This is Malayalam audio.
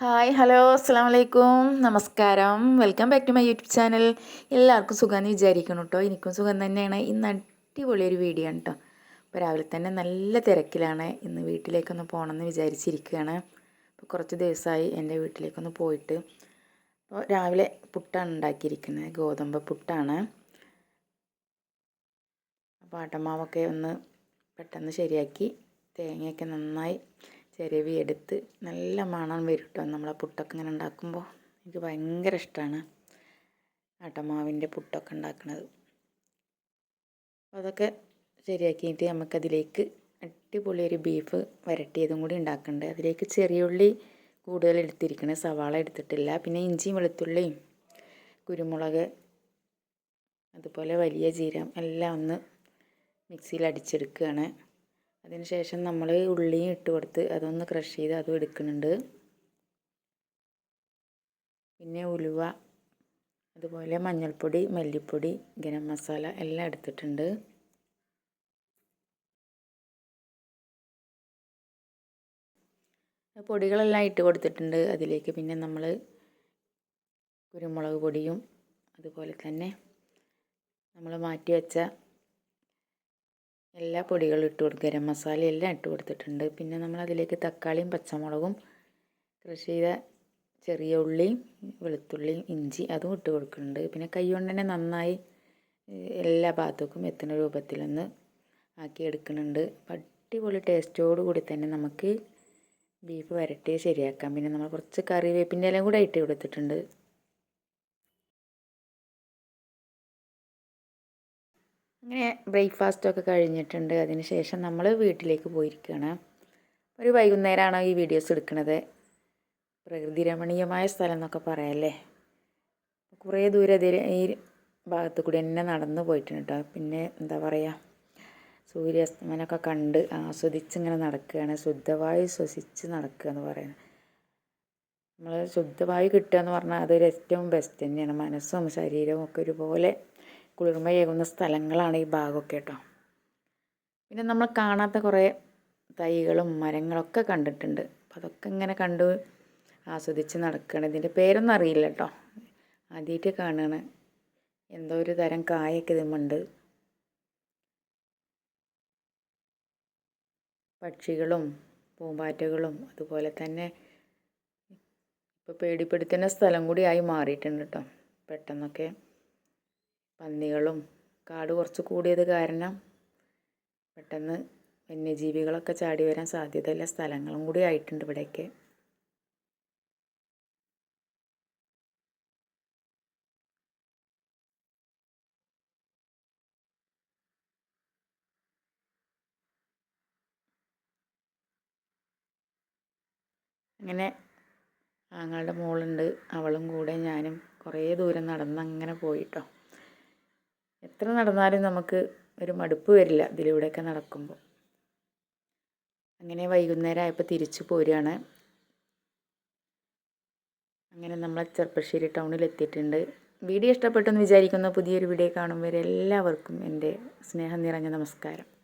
ഹായ് ഹലോ അസ്സാം വലൈക്കും നമസ്കാരം. Welcome back to my YouTube channel. എല്ലാവർക്കും സുഖമെന്ന് വിചാരിക്കണം കേട്ടോ എനിക്കും സുഖം തന്നെയാണ്. ഇന്ന് അടിപൊളിയൊരു വീഡിയോ ആണ് കേട്ടോ അപ്പോൾ രാവിലെ തന്നെ നല്ല തിരക്കിലാണ്. ഇന്ന് വീട്ടിലേക്കൊന്ന് പോകണമെന്ന് വിചാരിച്ചിരിക്കുകയാണ് അപ്പോൾ കുറച്ച് ദിവസമായി എന്റെ വീട്ടിലേക്കൊന്ന് പോയിട്ട്. അപ്പോൾ രാവിലെ പുട്ടാണ് ഉണ്ടാക്കിയിരിക്കുന്നത്. ഗോതമ്പ് പുട്ടാണ്. അപ്പോൾ ആട്ടമാവൊക്കെ ഒന്ന് പെട്ടെന്ന് ശരിയാക്കി. തേങ്ങയൊക്കെ നന്നായി ചിരവി എടുത്ത് നല്ല മണം വരും കേട്ടോ. നമ്മളെ പുട്ടൊക്കെ ഇങ്ങനെ ഉണ്ടാക്കുമ്പോൾ എനിക്ക് ഭയങ്കര ഇഷ്ടമാണ് ആട്ടമാവിന്റെ പുട്ടൊക്കെ ഉണ്ടാക്കുന്നത് അതൊക്കെ ശരിയാക്കിയിട്ട് നമുക്കതിലേക്ക് അടിപൊളി ഒരു ബീഫ് വരട്ടിയതും കൂടി ഉണ്ടാക്കുന്നുണ്ട് അതിലേക്ക് ചെറിയ ഉള്ളി കൂടുതൽ എടുത്തിരിക്കുന്നത് സവാള എടുത്തിട്ടില്ല. പിന്നെ ഇഞ്ചിയും വെളുത്തുള്ളിയും കുരുമുളക് അതുപോലെ വലിയ ജീരം എല്ലാം ഒന്ന് മിക്സിയിൽ അടിച്ചെടുക്കുകയാണ്. അതിനുശേഷം നമ്മൾ ഉള്ളിയും ഇട്ട് കൊടുത്ത് അതൊന്ന് ക്രഷ് ചെയ്ത് അതും എടുക്കുന്നുണ്ട്. പിന്നെ ഉലുവ അതുപോലെ മഞ്ഞൾപ്പൊടി മല്ലിപ്പൊടി ഗരം മസാല എല്ലാം എടുത്തിട്ടുണ്ട്. പൊടികളെല്ലാം ഇട്ട് കൊടുത്തിട്ടുണ്ട്. അതിലേക്ക് പിന്നെ നമ്മൾ കുരുമുളക് പൊടിയും അതുപോലെ തന്നെ നമ്മൾ മാറ്റി വെച്ച എല്ലാ പൊടികളും ഇട്ട് കൊടുക്കുക ഗരം മസാല എല്ലാം ഇട്ട് കൊടുത്തിട്ടുണ്ട്. പിന്നെ നമ്മൾ അതിലേക്ക് തക്കാളിയും പച്ചമുളകും കൃഷി ചെയ്ത ചെറിയ ഉള്ളിയും വെളുത്തുള്ളിയും ഇഞ്ചി അതും ഇട്ട് കൊടുക്കുന്നുണ്ട്. പിന്നെ കൈ കൊണ്ട് തന്നെ നന്നായി എല്ലാ ഭാഗത്തേക്കും എത്തുന്ന രൂപത്തിലൊന്ന് ആക്കി എടുക്കുന്നുണ്ട്. അടിപൊളി ടേസ്റ്റോട് കൂടി തന്നെ നമുക്ക് ബീഫ് വരട്ടി ശരിയാക്കാം. പിന്നെ നമ്മൾ കുറച്ച് കറിവേപ്പിന്റെ ഇലയും കൂടെ ഇട്ട് കൊടുത്തിട്ടുണ്ട്. അങ്ങനെ ബ്രേക്ക്ഫാസ്റ്റൊക്കെ കഴിഞ്ഞിട്ടുണ്ട്. അതിന് ശേഷം നമ്മൾ വീട്ടിലേക്ക് പോയിരിക്കുകയാണ് ഒരു വൈകുന്നേരമാണ് ഈ വീഡിയോസ് എടുക്കുന്നത് പ്രകൃതി രമണീയമായ സ്ഥലം എന്നൊക്കെ പറയാമല്ലേ കുറേ ദൂരെ ഈ ഭാഗത്ത് കൂടി തന്നെ നടന്നു പോയിട്ടുണ്ട് കേട്ടോ പിന്നെ എന്താ പറയുക സൂര്യാസ്തമനമൊക്കെ കണ്ട് ആസ്വദിച്ചിങ്ങനെ നടക്കുകയാണ്. ശുദ്ധവായു ശ്വസിച്ച് നടക്കുക എന്ന് പറയുന്നത്. നമ്മൾ ശുദ്ധവായു കിട്ടുക എന്ന് പറഞ്ഞാൽ അതൊരു ഏറ്റവും ബെസ്റ്റ് തന്നെയാണ്. മനസ്സും ശരീരവും ഒക്കെ ഒരുപോലെ കുളിർമയേകുന്ന സ്ഥലങ്ങളാണ് ഈ ഭാഗമൊക്കെ കേട്ടോ. പിന്നെ നമ്മൾ കാണാത്ത കുറേ തൈകളും മരങ്ങളൊക്കെ കണ്ടിട്ടുണ്ട്. അപ്പോൾ അതൊക്കെ ഇങ്ങനെ കണ്ടു ആസ്വദിച്ച് നടക്കുകയാണ് ഇതിന്റെ പേരൊന്നും അറിയില്ല കേട്ടോ. ആദ്യമായിട്ട് കാണുകയാണ് എന്തോ ഒരു തരം കായൊക്കെ ഇതുമുണ്ട് പക്ഷികളും പൂമ്പാറ്റകളും അതുപോലെ തന്നെ ഇപ്പോൾ പേടിപ്പെടുത്തുന്ന സ്ഥലം കൂടി ആയി മാറിയിട്ടുണ്ട് കേട്ടോ. പെട്ടെന്നൊക്കെ പന്നികളും കാട് കുറച്ച് കൂടിയത് കാരണം പെട്ടെന്ന് വന്യജീവികളൊക്കെ ചാടി വരാൻ സാധ്യതയുള്ള സ്ഥലങ്ങളും കൂടി ആയിട്ടുണ്ട് ഇവിടെയൊക്കെ. അങ്ങനെ ആങ്ങളുടെ മോളുണ്ട് അവളും കൂടെ ഞാനും കുറേ ദൂരം നടന്ന് അങ്ങനെ പോയിട്ടോ. എത്ര നടന്നാലും നമുക്ക് ഒരു മടുപ്പ് വരില്ല ഇതിലൂടെയൊക്കെ നടക്കുമ്പോൾ. അങ്ങനെ വൈകുന്നേരം ആയപ്പോൾ തിരിച്ചു പോരുകയാണ്. അങ്ങനെ നമ്മൾ ചെറുപ്പശ്ശേരി ടൗണിൽ എത്തിയിട്ടുണ്ട്. വീഡിയോ ഇഷ്ടപ്പെട്ടെന്ന് വിചാരിക്കുന്ന. പുതിയൊരു വീഡിയോ കാണുമ്പോൾ എല്ലാവർക്കും എന്റെ സ്നേഹം നിറഞ്ഞ നമസ്കാരം.